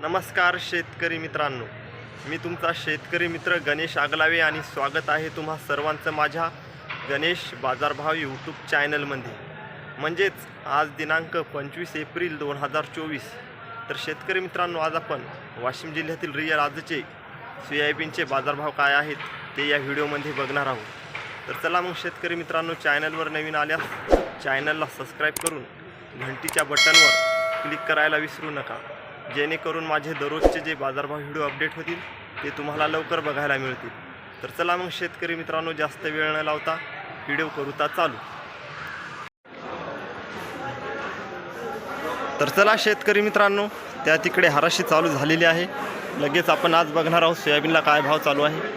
नमस्कार शेतकरी मित्रांनो. मी तुमचा शेतकरी मित्र गणेश आगलावे आणि स्वागत आहे तुम्हा सर्वांचं माझ्या गणेश बाजारभाव यूट्यूब चॅनलमध्ये म्हणजेच आज दिनांक पंचवीस एप्रिल दोन हजार चोवीस. तर शेतकरी मित्रांनो आज आपण वाशिम जिल्ह्यातील रियल आजचे सोयाबीनचे बाजारभाव काय आहेत ते या व्हिडिओमध्ये बघणार आहोत. तर चला मग शेतकरी मित्रांनो चॅनलवर नवीन आल्यास चॅनलला सबस्क्राईब करून घंटीच्या बटनवर क्लिक करायला विसरू नका. जेणेकरून माझे दररोजचे जे बाजारभाव व्हिडिओ अपडेट होतील ते तुम्हाला लवकर बघायला मिळतील. तर चला मग शेतकरी मित्रांनो जास्त वेळ न लावता व्हिडिओ करूता चालू. तर चला शेतकरी मित्रांनो त्या तिकडे हराशी चालू झालेली आहे. लगेच आपण आज बघणार आहोत सोयाबीनला काय भाव चालू आहे.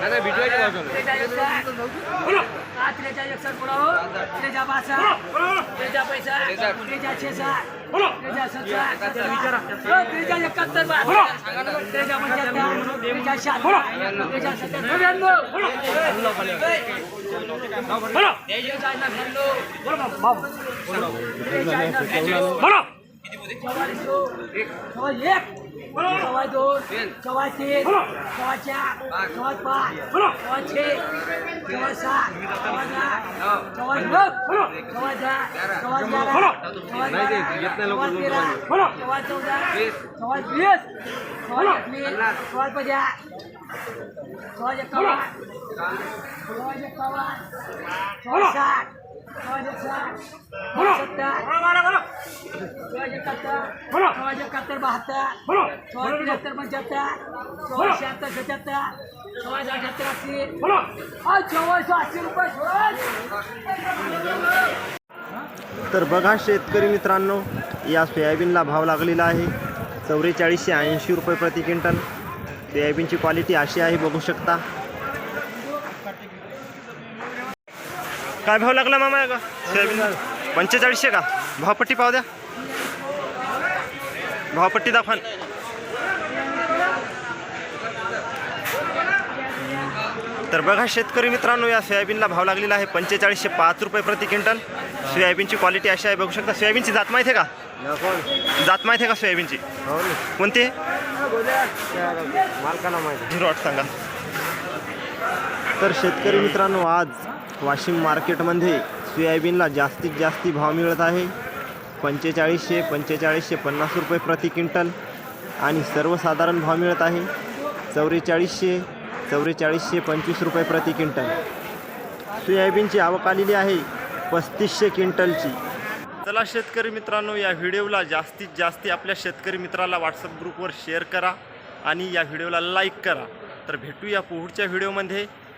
દાદા બીજો જ વાંધો નહીં આ સવા દોઢ સવા તેર સવા ચાર સવા પાંચ સવા છ સવા સાત સવા આઠ સવા નવ સવા દસ સવા અગિયાર સવા બાર સવા તેર સવા ચૌદ સવા વીસ સવા એકવીસ સવા પચાસ સવા એકાવન સવા એકાવન સવા સાઠ सोळाशे एकाहत्तर बहात्तर सोळाशे त्र्याहत्तर पंच्याहत्तर सोळाशे शहात्तर सत्याहत्तर सोळाशे अठ्याहत्तर अस्सी हा चौवाशे अस्सी रुपये सोळाशे तर बघा शेतकरी मित्रांनो या सोयाबीनला भाव लागलेला आहे. चौवेचाळीसशे ऐंशी रुपये प्रति क्विंटल. सोयाबीनची क्वालिटी अशी आहे बघू शकता. काय भाव लागला मामा का सोयाबीन पंचेचाळीसशे का? भावपट्टी पाव द्या. भावपट्टी दाखवा. तर बघा शेतकरी मित्रांनो या सोयाबीनला भाव लागलेला आहे पंचेचाळीसशे पाच रुपये प्रति क्विंटल. सोयाबीनची क्वालिटी अशी आहे बघू शकता. सोयाबीनची जात माहिती आहे का? जात माहिती आहे का सोयाबीनची? कोणती? मालकाला माहिती. झिरो आठ सांगा. तर शेतकरी मित्रांनो आज वाशिम मार्केटमध्ये सोयाबीनला जास्तीत जास्ती भाव मिळत आहे. पंचेचाळीसशे पंचेचाळीसशे पन्नास रुपये प्रति क्विंटल आणि सर्वसाधारण भाव मिळत आहे. चौवेचाळीसशे चौवेचाळीसशे पंचवीस रुपये प्रति क्विंटल. सोयाबीनची आवक आलेली आहे पस्तीसशे क्विंटलची. चला शेतकरी मित्रांनो या व्हिडिओला जास्तीत जास्त आपल्या शेतकरी मित्राला व्हॉट्सअप ग्रुपवर शेअर करा आणि या व्हिडिओला लाईक करा. तर भेटूया पुढच्या व्हिडिओमध्ये.